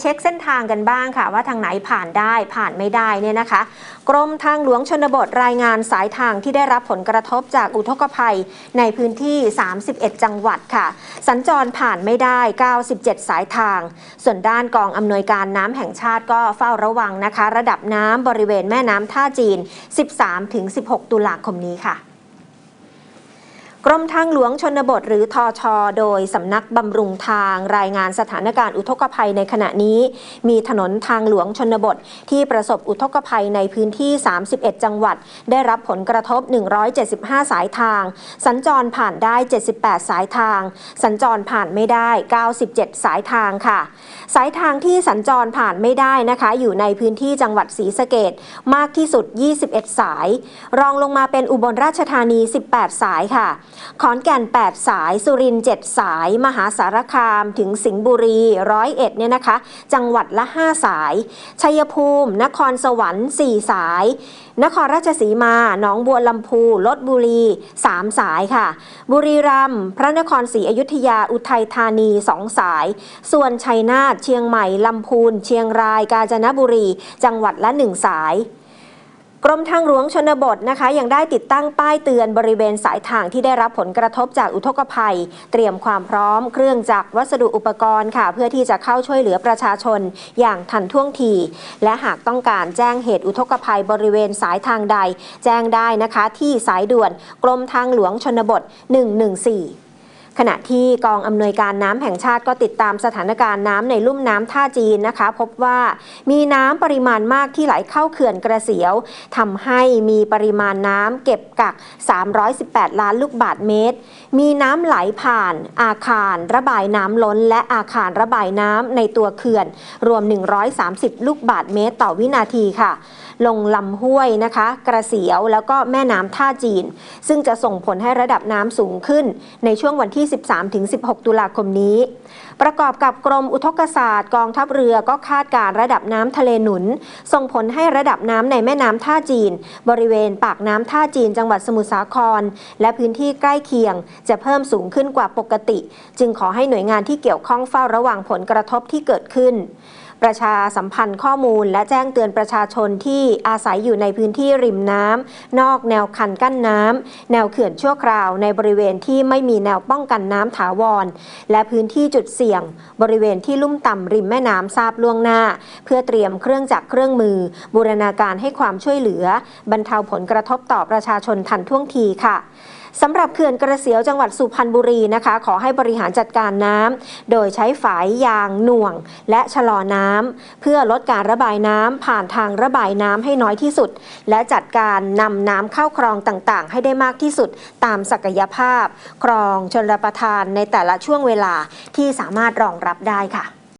เช็คเส้นทางกันบ้างค่ะ ว่าทางไหนผ่านได้ผ่านไม่ได้เนี่ยนะคะ กรมทางหลวงชนบทรายงานสายทางที่ได้รับผลกระทบจากอุทกภัยในพื้นที่ 31 จังหวัดค่ะ สัญจรผ่านไม่ได้ 97 สายทาง ส่วนด้านกองอำนวยการน้ำแห่งชาติก็เฝ้าระวังนะคะ ระดับน้ำบริเวณแม่น้ำท่าจีน 13-16 ตุลาคมนี้ค่ะ รมทางหลวงชนบทหรือทอชอโดยสำนักบำรุงทางรายงานสถานการณ์อุทกภัยในขณะนี้ มีถนนทางหลวงชนบทที่ประสบอุทกภัยในพื้นที่ 31 จังหวัด ได้รับผลกระทบ 175 สายทาง สัญจรผ่านได้ 78 สายทาง สัญจรผ่านไม่ได้ 97 สายทางค่ะ สายทางที่สัญจรผ่านไม่ได้นะคะ อยู่ในพื้นที่จังหวัดศรีสะเกดมากที่สุด 21 สาย รองลงมาเป็นอุบลราชธานี 18 สายค่ะขอนแก่น 8 สาย สุรินทร์7สาย มหาสารคามถึงสิงห์บุรีร้อยเอ็ดเนี่ยนะคะ จังหวัดละ 5 สาย ชัยภูมิ นครสวรรค์ 4 สาย นครราชสีมา หนองบัวลำพูลบบุรี 3 สายค่ะ บุรีรัมย์ พระนครศรีอยุธยา อุทัยธานี 2 สาย ส่วนชัยนาท เชียงใหม่ ลำพูน เชียงราย กาญจนบุรี จังหวัดละ 1 สาย กรมทางหลวงชนบทนะคะ ยังได้ติดตั้งป้ายเตือนบริเวณสายทางที่ได้รับผลกระทบจากอุทกภัย เตรียมความพร้อม เครื่องจักรวัสดุอุปกรณ์ค่ะ เพื่อที่จะเข้าช่วยเหลือประชาชนอย่างทันท่วงที และหากต้องการแจ้งเหตุอุทกภัยบริเวณสายทางใด แจ้งได้นะคะที่สายด่วนกรมทางหลวงชนบท 114 ขณะที่กองอำนวยการน้ำแห่งชาติก็ติดตามสถานการณ์น้ำในลุ่มน้ำท่าจีนนะคะ พบว่ามีน้ำปริมาณมากที่ไหลเข้าเขื่อนกระเสียวทำให้มีปริมาณน้ำเก็บกัก 318 ล้านลูกบาทเมตร มีน้ำไหลผ่านอาคารระบายน้ำล้น และอาคารระบายน้ำในตัวเขื่อน รวม 130 ลูกบาทเมตร ต่อวินาทีค่ะ ลงลำห้วยนะคะ กระเสียวแล้วก็แม่น้ำท่าจีน ซึ่งจะส่งผลให้ระดับน้ำสูงขึ้นในช่วงวันที่13-16 ตุลาคมนี้ ประกอบกับกรมอุทกศาสตร์กองทัพเรือก็คาดการระดับน้ำทะเลหนุน ส่งผลให้ระดับน้ำในแม่น้ำท่าจีน บริเวณปากน้ำท่าจีนจังหวัดสมุทรสาคร และพื้นที่ใกล้เคียง จะเพิ่มสูงขึ้นกว่าปกติ จึงขอให้หน่วยงานที่เกี่ยวข้องเฝ้าระวังผลกระทบที่เกิดขึ้น ประชาสัมพันธ์ข้อมูล และแจ้งเตือนประชาชนที่อาศัยอยู่ในพื้นที่ริมน้ำนอกแนวคันกั้นน้ำแนวเขื่อนชั่วคราวในบริเวณที่ไม่มีแนวป้องกันน้ำถาวร และพื้นที่จุดเสี่ยง บริเวณที่ลุ่มต่ำริมแม่น้ำทราบล่วงหน้า เพื่อเตรียมเครื่องจักรเครื่องมือ บูรณาการให้ความช่วยเหลือ บรรเทาผลกระทบต่อประชาชนทันท่วงทีค่ะสำหรับเขื่อนกระเสียวจังหวัดสุพรรณบุรีนะคะ ขอให้บริหารจัดการน้ำโดยใช้ฝายยางหน่วง และชะลอน้ำเพื่อลดการระบายน้ำผ่านทางระบายน้ำให้น้อยที่สุด และจัดการนำน้ำเข้าคลองต่างๆ ให้ได้มากที่สุด ตามศักยภาพ คลองชนรประทานในแต่ละช่วงเวลาที่สามารถรองรับได้ค่ะ